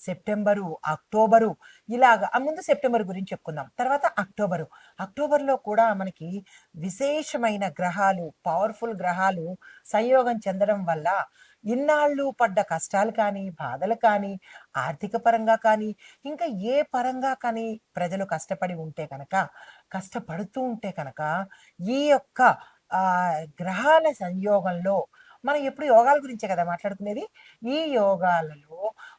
September October ఇలాగ ఆ ముందు సెప్టెంబర్ గురించి చెప్పుకుందాం. తర్వాత అక్టోబరు. అక్టోబర్లో కూడా మనకి విశేషమైన గ్రహాలు పవర్ఫుల్ గ్రహాలు సంయోగం చెందడం వల్ల ఇన్నాళ్ళు పడ్డ కష్టాలు కానీ బాధలు కానీ ఆర్థిక పరంగా కానీ ఇంకా ఏ పరంగా కానీ ప్రజలు కష్టపడి ఉంటే కనుక కష్టపడుతూ ఉంటే కనుక ఈ యొక్క గ్రహాల సంయోగంలో మనం ఎప్పుడు యోగాల గురించే కదా మాట్లాడుకునేది? ఈ యోగాలలో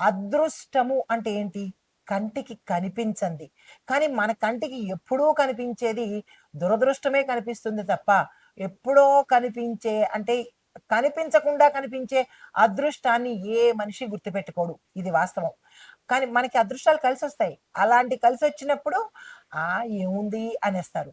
అదృష్టము అంటే ఏంటి? కంటికి కనిపించంది. కానీ మన కంటికి ఎప్పుడూ కనిపించేది దురదృష్టమే కనిపిస్తుంది తప్ప ఎప్పుడో కనిపించే అంటే కనిపించకుండా కనిపించే అదృష్టాన్ని ఏ మనిషి గుర్తుపెట్టుకోడు. ఇది వాస్తవం. కానీ మనకి అదృష్టాలు కలిసి వస్తాయి అలాంటి కలిసి వచ్చినప్పుడు ఆ ఏముంది అనేస్తారు.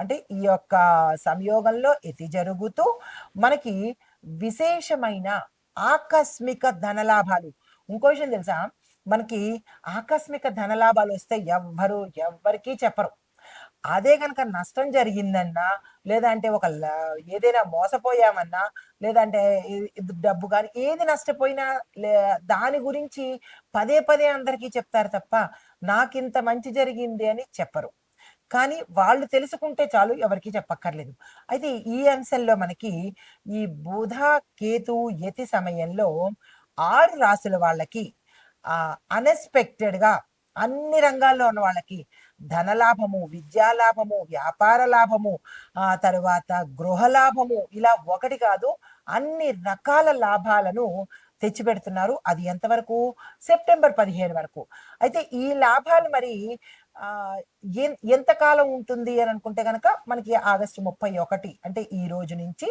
అంటే ఈ యొక్క సంయోగంలో ఎతి జరుగుతూ మనకి విశేషమైన ఆకస్మిక ధనలాభాలు. ఇంకో విషయం తెలుసా? మనకి ఆకస్మిక ధనలాభాలు వస్తే ఎవ్వరు ఎవ్వరికీ చెప్పరు. అదే కనుక నష్టం జరిగిందన్నా లేదంటే ఒక ల- ఏదైనా మోసపోయామన్నా లేదంటే డబ్బు కానీ ఏది నష్టపోయినా లే దాని గురించి పదే పదే అందరికీ చెప్తారు తప్ప నాకింత మంచి జరిగింది అని చెప్పరు. కానీ వాళ్ళు తెలుసుకుంటే చాలు ఎవరికి చెప్పక్కర్లేదు. అయితే ఈ అంశంలో మనకి ఈ బుధ కేతు యతి సమయంలో ఆరు రాసుల వాళ్ళకి ఆ అన్ఎక్స్పెక్టెడ్గా అన్ని రంగాల్లో ఉన్న వాళ్ళకి ధనలాభము విద్యా లాభము వ్యాపార లాభము ఆ తర్వాత గృహ లాభము ఇలా ఒకటి కాదు అన్ని రకాల లాభాలను తెచ్చిపెడుతున్నారు. అది ఎంతవరకు? సెప్టెంబర్ పదిహేను వరకు. అయితే ఈ లాభాలు మరి ఎంతకాలం ఉంటుంది అని అనుకుంటే కనుక మనకి ఆగస్టు ముప్పై ఒకటి అంటే ఈ రోజు నుంచి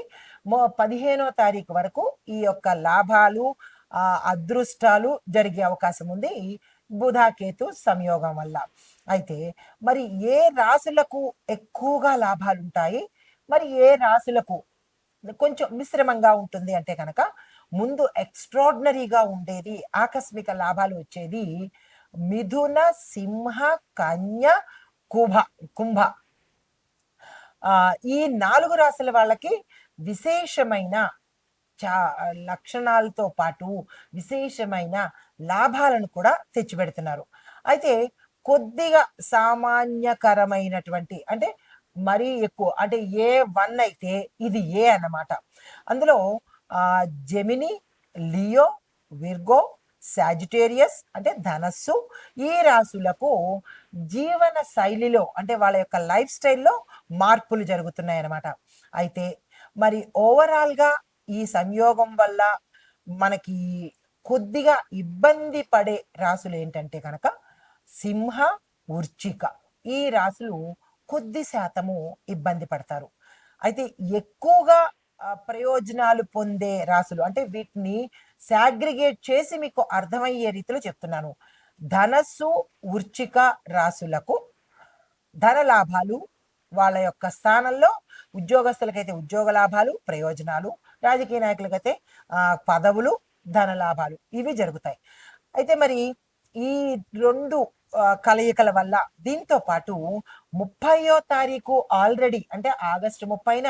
పదిహేనో తారీఖు వరకు ఈ యొక్క లాభాలు ఆ అదృష్టాలు జరిగే అవకాశం ఉంది బుధాకేతు సంయోగం వల్ల. అయితే మరి ఏ రాశులకు ఎక్కువగా లాభాలు ఉంటాయి? మరి ఏ రాశులకు కొంచెం మిశ్రమంగా ఉంటుంది అంటే కనుక ముందు ఎక్స్ట్రాడినరీగా ఉండేది ఆకస్మిక లాభాలు వచ్చేది మిథున సింహ కన్య కుభ కుంభ ఈ నాలుగు రాశుల వాళ్ళకి విశేషమైన చా లక్షణాలతో పాటు విశేషమైన లాభాలను కూడా తెచ్చిపెడుతున్నారు అయితే కొద్దిగా సామాన్యకరమైనటువంటి అంటే మరీ ఎక్కువ అంటే ఏ వన్ అయితే ఇది ఏ అన్నమాట అందులో జెమిని లియో విర్గో సాజిటేరియస్ అంటే ధనస్సు ఈ రాశులకు జీవన శైలిలో అంటే వాళ్ళ యొక్క లైఫ్ స్టైల్లో మార్పులు జరుగుతున్నాయి అన్నమాట అయితే మరి ఓవరాల్గా ఈ సంయోగం వల్ల మనకి కొద్దిగా ఇబ్బంది పడే రాసులు ఏంటంటే కనుక సింహ ఉర్చిక ఈ రాసులు కొద్ది శాతము ఇబ్బంది పడతారు. అయితే ఎక్కువగా ప్రయోజనాలు పొందే రాసులు అంటే వీటిని శాగ్రిగేట్ చేసి మీకు అర్థమయ్యే రీతిలో చెప్తున్నాను. ధనస్సు వృచ్చిక రాసులకు ధన లాభాలు వాళ్ళ యొక్క స్థానంలో ఉద్యోగస్తులకైతే ఉద్యోగ లాభాలు ప్రయోజనాలు రాజకీయ నాయకులకైతే పదవులు ధన లాభాలు ఇవి జరుగుతాయి. అయితే మరి ఈ రెండు కలయికల వల్ల దీంతో పాటు ముప్పయో తారీఖు ఆల్రెడీ అంటే ఆగస్టు ముప్పైన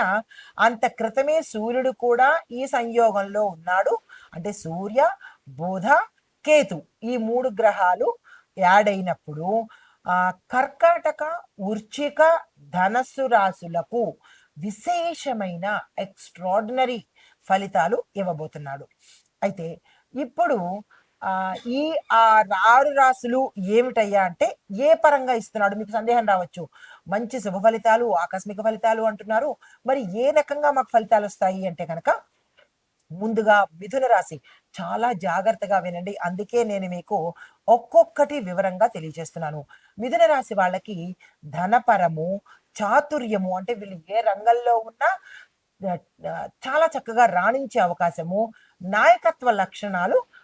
అంత క్రితమే సూర్యుడు కూడా ఈ సంయోగంలో ఉన్నాడు. అంటే సూర్య బుధ కేతు ఈ మూడు గ్రహాలు యాడ్ అయినప్పుడు కర్కాటక ఉర్చిక ధనస్సు రాశులకు విశేషమైన ఎక్స్ట్రాడినరీ ఫలితాలు ఇవ్వబోతున్నాడు. అయితే ఇప్పుడు ఈ ఆ ఆరు రాశులు ఏమిటయ్యా అంటే ఏ పరంగా ఇస్తున్నాడు? మీకు సందేహం రావచ్చు. మంచి శుభ ఫలితాలు ఆకస్మిక ఫలితాలు అంటున్నారు. మరి ఏ రకంగా మాకు ఫలితాలు వస్తాయి అంటే కనుక ముందుగా మిథున రాశి చాలా జాగ్రత్తగా వినండి. అందుకే నేను మీకు ఒక్కొక్కటి వివరంగా తెలియజేస్తున్నాను. మిథున రాశి వాళ్ళకి ధనపరము చాతుర్యము అంటే వీళ్ళు ఏ రంగంలో ఉన్నా చాలా చక్కగా రాణించే అవకాశము నాయకత్వ లక్షణాలు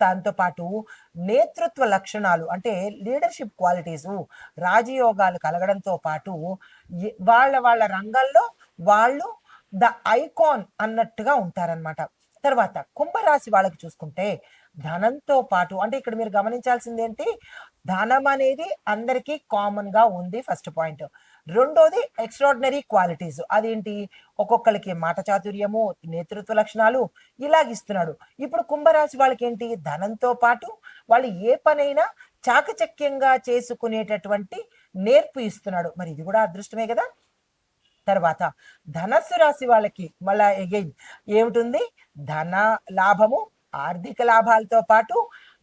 దాంతో పాటు నేతృత్వ లక్షణాలు అంటే లీడర్షిప్ క్వాలిటీస్ రాజయోగాలు కలగడంతో పాటు వాళ్ళ వాళ్ళ రంగంలో వాళ్ళు ద ఐకాన్ అన్నట్టుగా ఉంటారన్నమాట. తర్వాత కుంభరాశి వాళ్ళకి చూసుకుంటే ధనంతో పాటు అంటే ఇక్కడ మీరు గమనించాల్సింది ఏంటి ధనం అనేది అందరికీ కామన్గా ఉంది ఫస్ట్ పాయింట్. రెండోది ఎక్స్ట్రాడినరీ క్వాలిటీస్ అదేంటి? ఒక్కొక్కరికి మాట చాతుర్యము నేతృత్వ లక్షణాలు ఇలాగిస్తున్నాడు ఇప్పుడు కుంభరాశి వాళ్ళకి ఏంటి ధనంతో పాటు వాళ్ళు ఏ పనైనా చాకచక్యంగా చేసుకునేటటువంటి నేర్పు ఇస్తున్నాడు. మరి ఇది కూడా అదృష్టమే కదా? తర్వాత ధనస్సు రాశి వాళ్ళకి మళ్ళా అగైన్ ఏమిటుంది? ధన లాభము ఆర్థిక లాభాలతో పాటు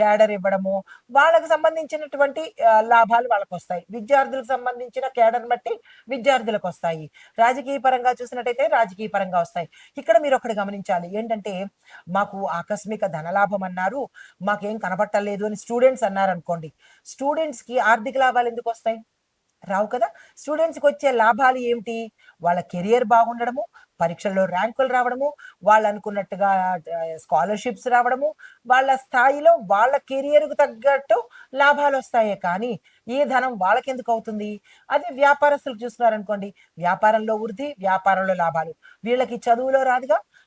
క్యాడర్ ఇవ్వడము వాళ్ళకి సంబంధించినటువంటి లాభాలు వాళ్ళకు వస్తాయి విద్యార్థులకు సంబంధించిన క్యాడర్ బట్టి విద్యార్థులకు వస్తాయి రాజకీయ పరంగా చూసినట్టయితే రాజకీయ పరంగా వస్తాయి. ఇక్కడ మీరు ఒకటి గమనించాలి. ఏంటంటే మాకు ఆకస్మిక ధనలాభం అన్నారు. మాకేం కనబట్టలేదు అని స్టూడెంట్స్ అన్నారు అనుకోండి స్టూడెంట్స్కి ఆర్థిక లాభాలు ఎందుకు వస్తాయి? రావు కదా. స్టూడెంట్స్కి వచ్చే లాభాలు ఏమిటి? వాళ్ళ కెరియర్ బాగుండడము పరీక్షల్లో ర్యాంకులు రావడము వాళ్ళు అనుకున్నట్టుగా స్కాలర్షిప్స్ రావడము వాళ్ళ స్థాయిలో వాళ్ళ కెరియర్కు తగ్గట్టు లాభాలు వస్తాయే కానీ ఈ ధనం వాళ్ళకెందుకు అవుతుంది? అదే వ్యాపారస్తులకు చూస్తున్నారనుకోండి వ్యాపారంలో వృద్ధి వ్యాపారంలో లాభాలు. వీళ్ళకి చదువులో రాదుగా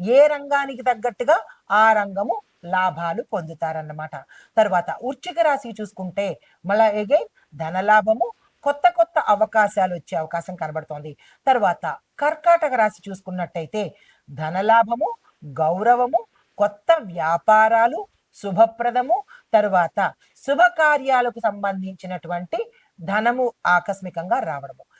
ఏ రంగానికి తగ్గట్టుగా ఆ రంగము లాభాలు పొందుతారన్నమాట. తర్వాత ఉచ్చిక రాశి చూసుకుంటే మళ్ళా ఎగైన్ ధనలాభము కొత్త కొత్త అవకాశాలు వచ్చే అవకాశం కనబడుతోంది. తర్వాత కర్కాటక రాశి చూసుకున్నట్టయితే ధనలాభము గౌరవము కొత్త వ్యాపారాలు శుభప్రదము తరువాత శుభకార్యాలకు సంబంధించినటువంటి ధనము ఆకస్మికంగా రావడము.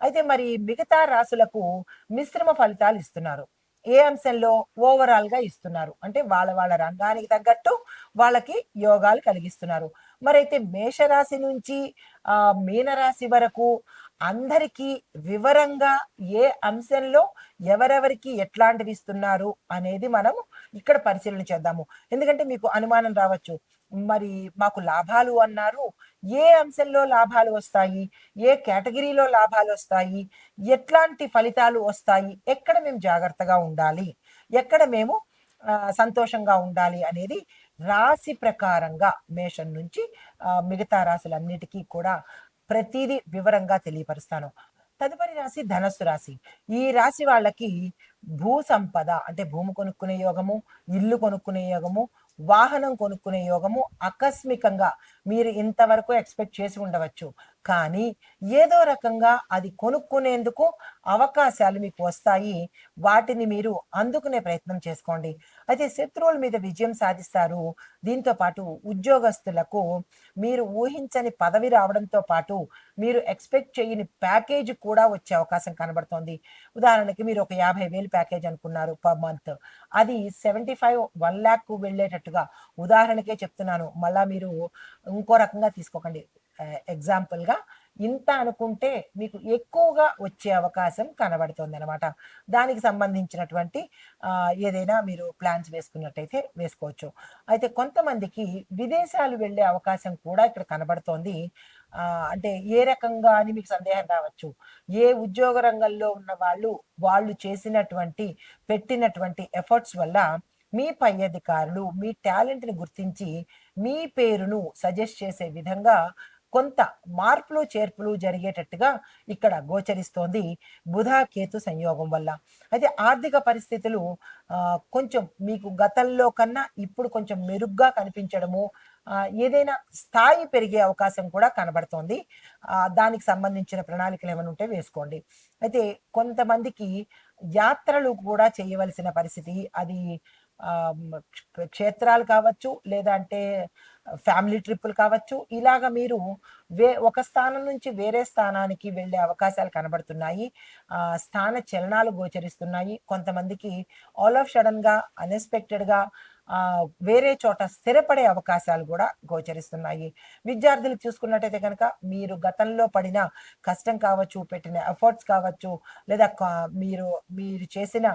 అయితే మరి మిగతా రాసులకు మిశ్రమ ఫలితాలు ఇస్తున్నారు. ఏ అంశంలో ఓవరాల్గా ఇస్తున్నారు? అంటే వాళ్ళ వాళ్ళ రంగానికి తగ్గట్టు వాళ్ళకి యోగాలు కలిగిస్తున్నారు. మరైతే మేషరాశి నుంచి ఆ మీనరాశి వరకు అందరికీ వివరంగా ఏ అంశంలో ఎవరెవరికి ఎట్లాంటివి ఇస్తున్నారు అనేది మనం ఇక్కడ పరిశీలన చేద్దాము. ఎందుకంటే మీకు అనుమానం రావచ్చు. మరి మాకు లాభాలు అన్నారు ఏ అంశంలో లాభాలు వస్తాయి? ఏ కేటగిరీలో లాభాలు వస్తాయి? ఎట్లాంటి ఫలితాలు వస్తాయి? ఎక్కడ మేము జాగ్రత్తగా ఉండాలి? ఎక్కడ మేము సంతోషంగా ఉండాలి అనేది రాశి ప్రకారంగా మేషం నుంచి మిగతా రాశులన్నిటికీ కూడా ప్రతిదీ వివరంగా తెలియపరుస్తాను. తదుపరి రాశి ధనస్సు రాశి. ఈ రాశి వాళ్ళకి భూ సంపద అంటే భూమి కొనుక్కునే యోగము ఇల్లు కొనుక్కునే యోగము వాహనం కొనుక్కునే యోగము ఆకస్మికంగా మీరు ఇంతవరకు ఎక్స్పెక్ట్ చేసి ఉండవచ్చు. కానీ ఏదో రకంగా అది కొనుక్కునేందుకు అవకాశాలు మీకు వస్తాయి. వాటిని మీరు అందుకునే ప్రయత్నం చేసుకోండి. అయితే శత్రువుల మీద విజయం సాధిస్తారు. దీంతో పాటు ఉద్యోగస్తులకు మీరు ఊహించని పదవి రావడంతో పాటు మీరు ఎక్స్పెక్ట్ చేయని ప్యాకేజ్ కూడా వచ్చే అవకాశం కనబడుతోంది. ఉదాహరణకి మీరు ఒక యాభై వేలు ప్యాకేజ్ అనుకున్నారు పర్ మంత్. అది సెవెంటీ ఫైవ్ వన్ ల్యాక్ వెళ్ళేటట్టుగా ఉదాహరణకే చెప్తున్నాను. మళ్ళా మీరు ఇంకో రకంగా తీసుకోకండి. ఎగ్జాంపుల్గా ఇంత అనుకుంటే మీకు ఎక్కువగా వచ్చే అవకాశం కనబడుతుంది అనమాట దానికి సంబంధించినటువంటి ఏదైనా మీరు ప్లాన్స్ వేసుకున్నట్టయితే వేసుకోవచ్చు. అయితే కొంతమందికి విదేశాలు వెళ్ళే అవకాశం కూడా ఇక్కడ కనబడుతోంది. అంటే ఏ రకంగా అని మీకు సందేహం రావచ్చు. ఏ ఉద్యోగ రంగంలో ఉన్న వాళ్ళు వాళ్ళు చేసినటువంటి పెట్టినటువంటి ఎఫర్ట్స్ వల్ల మీ పై అధికారులు మీ టాలెంట్ని గుర్తించి మీ పేరును సజెస్ట్ చేసే విధంగా కొంత మార్పులు చేర్పులు జరిగేటట్టుగా ఇక్కడ గోచరిస్తోంది బుధ కేతు సంయోగం వల్ల. అయితే ఆర్థిక పరిస్థితులు కొంచెం మీకు గతంలో కన్నా ఇప్పుడు కొంచెం మెరుగ్గా కనిపించడము ఏదైనా స్థాయి పెరిగే అవకాశం కూడా కనబడుతోంది. దానికి సంబంధించిన ప్రణాళికలు ఏమైనా ఉంటే వేసుకోండి. అయితే కొంతమందికి యాత్రలు కూడా చేయవలసిన పరిస్థితి అది క్షేత్రాలు కావచ్చు లేదా అంటే ఫ్యామిలీ ట్రిప్పులు కావచ్చు ఇలాగ మీరు వే ఒక స్థానం నుంచి వేరే స్థానానికి వెళ్ళే అవకాశాలు కనబడుతున్నాయి. స్థాన చలనాలు గోచరిస్తున్నాయి. కొంతమందికి ఆల్ ఆఫ్ సడన్గా అన్ఎక్స్పెక్టెడ్గా వేరే చోట స్థిరపడే అవకాశాలు కూడా గోచరిస్తున్నాయి. విద్యార్థులు చూసుకున్నట్టయితే కనుక మీరు గతంలో పడిన కష్టం కావచ్చు పెట్టిన ఎఫర్ట్స్ కావచ్చు లేదా కా- మీరు మీరు చేసిన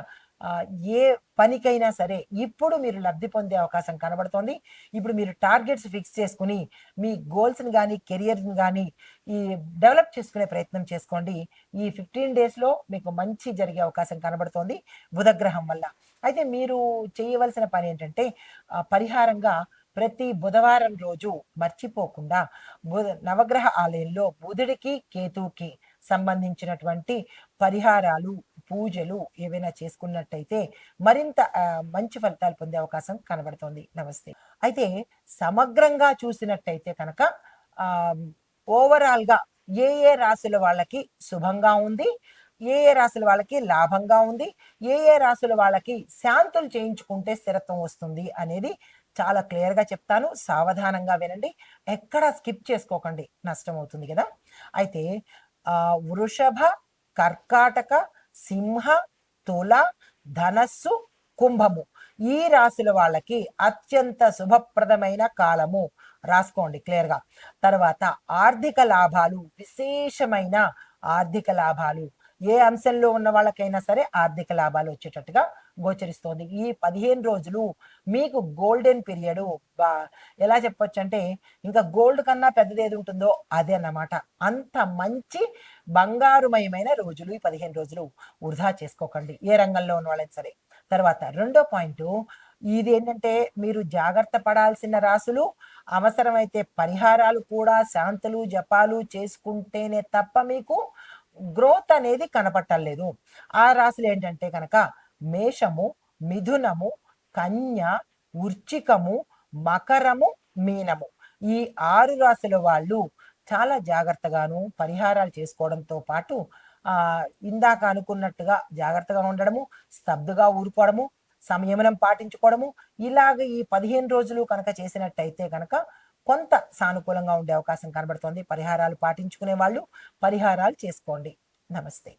ఏ పనికైనా సరే ఇప్పుడు మీరు లబ్ధి పొందే అవకాశం కనబడుతోంది. ఇప్పుడు మీరు టార్గెట్స్ ఫిక్స్ చేసుకుని మీ గోల్స్ని కానీ కెరియర్ని కానీ ఈ డెవలప్ చేసుకునే ప్రయత్నం చేసుకోండి. ఈ ఫిఫ్టీన్ డేస్లో మీకు మంచి జరిగే అవకాశం కనబడుతోంది బుధగ్రహం వల్ల. అయితే మీరు చేయవలసిన పని ఏంటంటే పరిహారంగా ప్రతి బుధవారం రోజు మర్చిపోకుండా బుధ నవగ్రహ ఆలయంలో బుధుడికి కేతువుకి సంబంధించినటువంటి పరిహారాలు పూజలు ఏవైనా చేసుకున్నట్టయితే మరింత మంచి ఫలితాలు పొందే అవకాశం కనబడుతోంది. నమస్తే. అయితే సమగ్రంగా చూసినట్టయితే కనుక ఓవరాల్గా ఏ ఏ రాశుల వాళ్ళకి శుభంగా ఉంది ఏ ఏ రాశుల వాళ్ళకి లాభంగా ఉంది ఏ ఏ రాశుల వాళ్ళకి శాంతులు చేయించుకుంటే స్థిరత్వం వస్తుంది అనేది చాలా క్లియర్గా చెప్తాను. సావధానంగా వినండి. ఎక్కడ స్కిప్ చేసుకోకండి. నష్టం అవుతుంది కదా. అయితే వృషభ కర్కాటక సింహ తుల ధనస్సు కుంభము. ఈ రాశుల వాళ్ళకి అత్యంత శుభప్రదమైన కాలము. రాసుకోండి క్లియర్గా. తర్వాత ఆర్థిక లాభాలు విశేషమైన ఆర్థిక లాభాలు. ఏ అంశంలో ఉన్న వాళ్ళకైనా సరే ఆర్థిక లాభాలు వచ్చేటట్టుగా గోచరిస్తోంది. ఈ పదిహేను రోజులు మీకు గోల్డెన్ పీరియడ్ బా ఎలా చెప్పొచ్చు అంటే ఇంకా గోల్డ్ కన్నా పెద్దది ఏది ఉంటుందో అదే అన్నమాట. అంత మంచి బంగారుమయమైన రోజులు ఈ పదిహేను రోజులు వృధా చేసుకోకండి ఏ రంగంలో ఉన్న వాళ్ళైనా సరే. తర్వాత రెండో పాయింట్ ఇది ఏంటంటే మీరు జాగ్రత్త పడాల్సిన రాసులు అవసరమైతే పరిహారాలు కూడా శాంతులు జపాలు చేసుకుంటేనే తప్ప మీకు గ్రోత్ అనేది కనపట్టలేదు. ఆ రాశులు ఏంటంటే కనుక మేషము మిథునము కన్య ఉర్చికము మకరము మీనము. ఈ ఆరు రాశుల వాళ్ళు చాలా జాగ్రత్తగాను పరిహారాలు చేసుకోవడంతో పాటు ఆ ఇందాక అనుకున్నట్టుగా జాగ్రత్తగా ఉండడము స్తబ్దుగా ఊరుకోవడము సంయమనం పాటించుకోవడము ఇలాగ ఈ పదిహేను రోజులు కనుక చేసినట్టయితే కనుక కొంత సానుకూలంగా ఉండే అవకాశం కనబడుతోంది. పరిహారాలు పాటించుకునే వాళ్ళు పరిహారాలు చేసుకోండి. నమస్తే.